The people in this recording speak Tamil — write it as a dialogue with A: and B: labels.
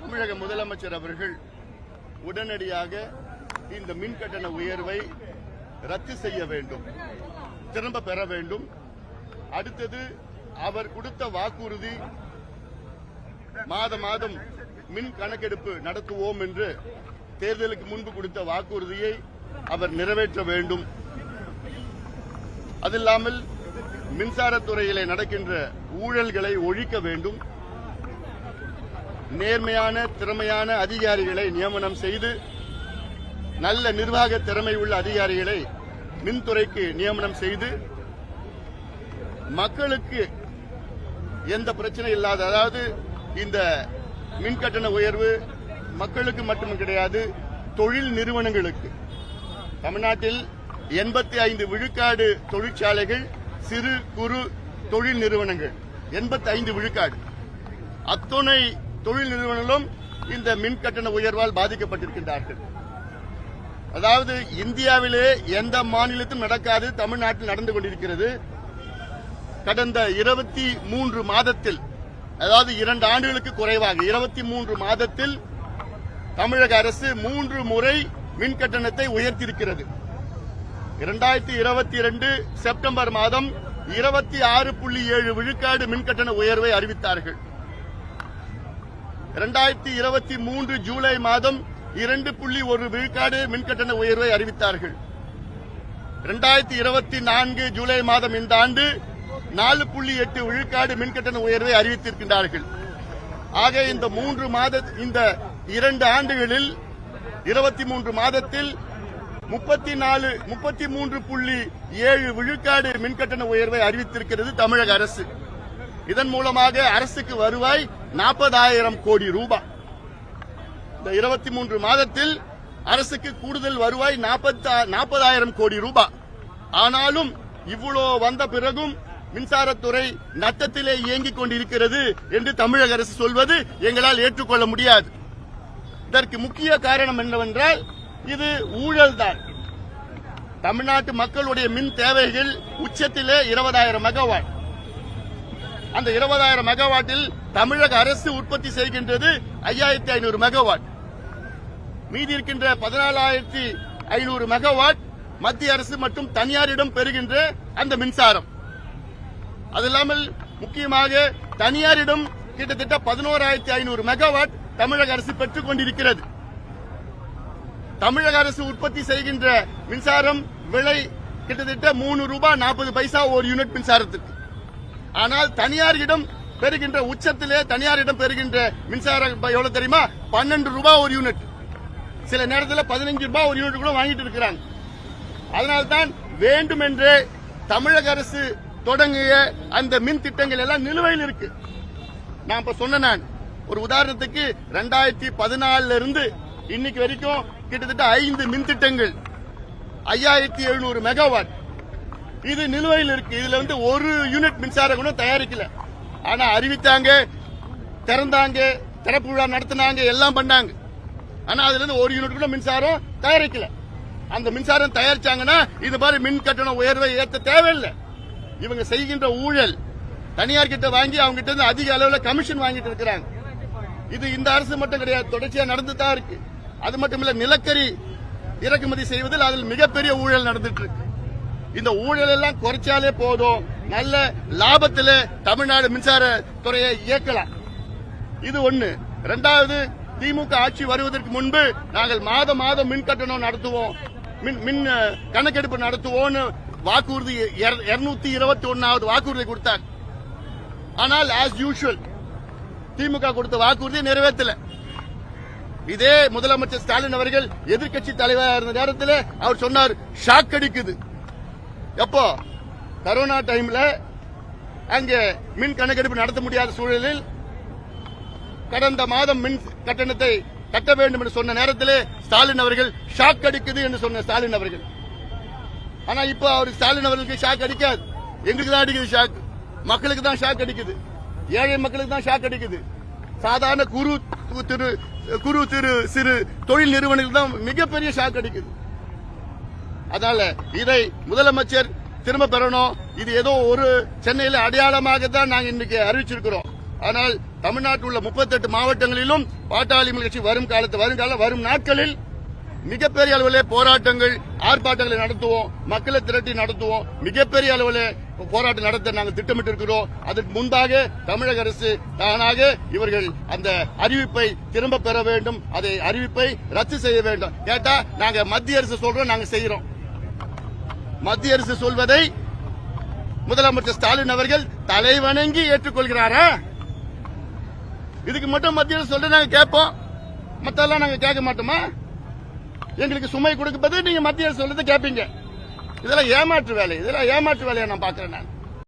A: தமிழக முதலமைச்சர் அவர்கள் உடனடியாக இந்த மின் கட்டண உயர்வை ரத்து செய்ய வேண்டும் திரும்ப பெற வேண்டும். அடுத்தது அவர் கொடுத்த வாக்குறுதி மாத மாதம் மின் கணக்கெடுப்பு நடத்துவோம் என்று தேர்தலுக்கு முன்பு கொடுத்த வாக்குறுதியை அவர் நிறைவேற்ற வேண்டும். அது இல்லாமல் மின்சாரத்துறையிலே நடக்கின்ற ஊழல்களை ஒழிக்க வேண்டும். நேர்மையான திறமையான அதிகாரிகளை நியமனம் செய்து நல்ல நிர்வாக திறமை உள்ள அதிகாரிகளை மின்துறைக்கு நியமனம் செய்து மக்களுக்கு எந்த பிரச்சனை இல்லாத அதாவது இந்த மின் கட்டண உயர்வு மக்களுக்கு மட்டும் கிடையாது தொழில் நிறுவனங்களுக்கு. தமிழ்நாட்டில் எண்பத்தி ஐந்து விழுக்காடு தொழிற்சாலைகள் சிறு குறு தொழில் நிறுவனங்கள். எண்பத்தி ஐந்து விழுக்காடு. அத்துணை தொழில் நிறுவனங்களும் இந்த மின் கட்டண உயர்வால் பாதிக்கப்பட்டிருக்கின்றார்கள். அதாவது இந்தியாவிலே எந்த மாநிலத்திலும் நடக்காது தமிழ்நாட்டில் நடந்து கொண்டிருக்கிறது. கடந்த இருபத்தி மூன்று மாதத்தில் அதாவது இரண்டு ஆண்டுகளுக்கு குறைவாக இருபத்தி மூன்று மாதத்தில் தமிழக அரசு மூன்று முறை மின் கட்டணத்தை உயர்த்தியிருக்கிறது. இரண்டாயிரத்தி இருபத்தி இரண்டு செப்டம்பர் மாதம் இருபத்தி ஆறு புள்ளி ஏழு விழுக்காடு மின் கட்டண உயர்வை அறிவித்தார்கள். இரண்டாயிரத்தி இருபத்தி மூன்று ஜூலை மாதம் இரண்டு புள்ளி ஒரு விழுக்காடு மின் கட்டண உயர்வை அறிவித்தார்கள். இரண்டாயிரத்தி இருபத்தி நான்கு ஜூலை மாதம் இந்த ஆண்டு நாலு புள்ளி எட்டு விழுக்காடு மின் கட்டண உயர்வை அறிவித்திருக்கின்றார்கள். ஆக இந்த மூன்று மாத இந்த இரண்டு ஆண்டுகளில் இருபத்தி மூன்று மாதத்தில் முப்பத்தி நாலு முப்பத்தி மூன்று புள்ளி ஏழு விழுக்காடு மின்கட்டண உயர்வை அறிவித்திருக்கிறது தமிழக அரசு. இதன் மூலமாக அரசுக்கு வருவாய் நாற்பதாயிரம் கோடி ரூபாய் இந்த இருபத்தி மூன்று மாதத்தில் அரசுக்கு கூடுதல் வருவாய் நாற்பதாயிரம் கோடி ரூபாய் ஆனாலும் இவ்வளோ வந்த பிறகும் மின்சாரத்துறை நத்தத்திலே இயங்கிக் கொண்டிருக்கிறது என்று தமிழக அரசு சொல்வது எங்களால் ஏற்றுக்கொள்ள முடியாது. இதற்கு முக்கிய காரணம் என்னவென்றால் இது ஊழல்தான். தமிழ்நாட்டு மக்களுடைய மின் தேவைகள் உச்சத்திலே இருபதாயிரம் மெகாவாட். அந்த இருபதாயிரம் மெகாவாட்டில் தமிழக அரசு உற்பத்தி செய்கின்றது ஐயாயிரத்தி ஐநூறு மெகாவாட். மீதி இருக்கின்ற பதினாலாயிரத்தி ஐநூறு மெகாவாட் மத்திய அரசு மற்றும் தனியாரிடம் பெறுகின்ற அந்த மின்சாரம். அது இல்லாமல் முக்கியமாக தனியாரிடம் கிட்டத்தட்ட பதினோராயிரத்தி ஐநூறு மெகாவாட் தமிழக அரசு பெற்றுக் கொண்டிருக்கிறது. தமிழக அரசு உற்பத்தி செய்கின்ற மின்சாரம் விலை கிட்டத்தட்ட மூணு ரூபாய் நாற்பது பைசா ஒரு யூனிட் மின்சாரத்துக்கு. ஆனால் தனியாரிடம் பெறுகின்ற உச்சத்திலே தனியாரிடம் பெறுகின்ற மின்சாரம் எவ்வளவு தெரியுமா? பன்னெண்டு ரூபாய் ஒரு யூனிட். சில நேரத்தில் பதினஞ்சு ரூபாய் ஒரு யூனிட் கூட வாங்கிட்டு இருக்கிறாங்க. அதனால்தான் வேண்டுமென்றே தமிழக அரசு தொடங்கிய அந்த மின் திட்டங்கள் எல்லாம் நிலுவையில் இருக்கு. நான் இப்ப சொன்ன நான். ஒரு உதாரணத்துக்கு ரெண்டாயிரத்தி பதினாலுல இருந்து இன்னைக்கு வரைக்கும் கிட்டத்தட்ட ஐந்து மின் திட்டங்கள் ஐயாயிரத்தி எழுநூறு மெகாவாட் இது நிலுவையில் இருக்கு. இதுல வந்து ஒரு யூனிட் மின்சாரம் கூட தயாரிக்கல. ஆனா அறிவித்தாங்க திறந்தாங்க திறப்பு விழா நடத்தினாங்க எல்லாம் பண்ணாங்க. ஆனா அதுல இருந்து ஒரு யூனிட் கூட மின்சாரம் தயாரிக்கல. அந்த மின்சாரம் தயாரிச்சாங்கன்னா இது மாதிரி மின் கட்டண உயர்வை ஏற்ற தேவையில்லை. இவங்க செய்கின்ற ஊழல் தனியார் கிட்ட வாங்கி அவங்க கிட்ட இருந்து அதிக அளவில் கமிஷன் வாங்கிட்டு இருக்கிறாங்க. இது இந்த அரசு மட்டும் கிடையாது தொடர்ச்சியா நடந்து தான் இருக்கு. அது மட்டும் இல்ல நிலக்கரி இறக்குமதி செய்வதில் அதில் மிகப்பெரிய ஊழல் நடந்துட்டு இருக்கு. இந்த ஊழல் எல்லாம் குறைச்சாலே போதும். நல்ல லாபத்தில் தமிழ்நாடு மின்சார துறையை இயக்கலாம். இது ஒண்ணு. ரெண்டாவது திமுக ஆட்சி வருவதற்கு முன்பு நாங்கள் மாதம் மாதம் மின் கட்டணம் நடத்துவோம். மின் மின் கணக்கெடுப்பு நடத்துவோம்னு வாக்குறுதி இருநூத்தி இருபத்தி ஒன்னாவது வாக்குறுதி கொடுத்தாங்க. ஆனால் ஆஸ் யூஷுவல் திமுக கொடுத்த வாக்குறுதியை நிறைவேற்றல. இதே முதலமைச்சர் ஸ்டாலின் அவர்கள் எதிர்க்கட்சி தலைவராக இருந்த நேரத்தில் அவர் சொன்னார் ஷாக் அடிக்குது. எப்போ? கரோனா டைம்ல அங்கே மின் கணக்கெடுப்பு நடத்த முடியாத சூழலில் கடந்த மாதம் மின் கட்டணத்தை கட்ட வேண்டும் என்று சொன்ன நேரத்தில் ஸ்டாலின் அவர்கள் ஷாக் அடிக்குது என்று சொன்ன ஸ்டாலின் அவர்கள். ஆனா இப்போ அவர் ஸ்டாலின் அவர்களுக்கு ஷாக் அடிக்காது. எங்களுக்கு தான் அடிக்குது ஷாக். மக்களுக்கு தான் ஷாக் அடிக்குது. ஏழை மக்களுக்கு தான் ஷாக் அடிக்குது. சாதாரண குறு திரு குறு திரு சிறு தொழில் நிறுவனங்கள் தான் மிகப்பெரிய ஷாக் அடிக்குது. அதனால இதை முதலமைச்சர் திரும்ப பெறணும். இது ஏதோ ஒரு சென்னையில அடையாளமாக தான் நாங்க இன்னைக்கு அறிவிச்சிருக்கிறோம். ஆனால் தமிழ்நாட்டில் உள்ள 38 மாவட்டங்களிலும் பாட்டாளி கட்சி வரும் காலத்து வருங்கால வரும் நாட்களில் மிகப்பெரிய அளவிலே போராட்டங்கள் ஆர்ப்பாட்டங்களை நடத்துவோம் மக்களை திரட்டி நடத்துவோம். மிகப்பெரிய அளவிலே போராட்டம் நடத்த நாங்கள் திட்டமிட்டு இருக்கிறோம் அதற்கு முன்பாக தமிழக அரசு தானாக இவர்கள் அந்த அறிவிப்பை திரும்ப பெற வேண்டும். அதை அறிவிப்பை ரத்து செய்ய வேண்டும். கேட்டா நாங்க மத்திய அரசு சொல்றோம் நாங்க செய்யறோம். மத்திய அரசு சொல்வதை முதலமைச்சர் ஸ்டாலின் அவர்கள் தலைவணங்கி ஏற்றுக்கொள்கிறாரா? இதுக்கு மட்டும் மத்திய அரசு சொல்ற நாங்க கேட்போம். மத்தெல்லாம் நாங்க கேட்க மாட்டோமா? எங்களுக்கு சுமை கொடுப்பது நீங்க மத்திய அரசு சொல்றதை கேட்பீங்க. இதெல்லாம் ஏமாற்று வேலை. இதெல்லாம் ஏமாற்று வேலையை நான் பாக்குறேன் நான்.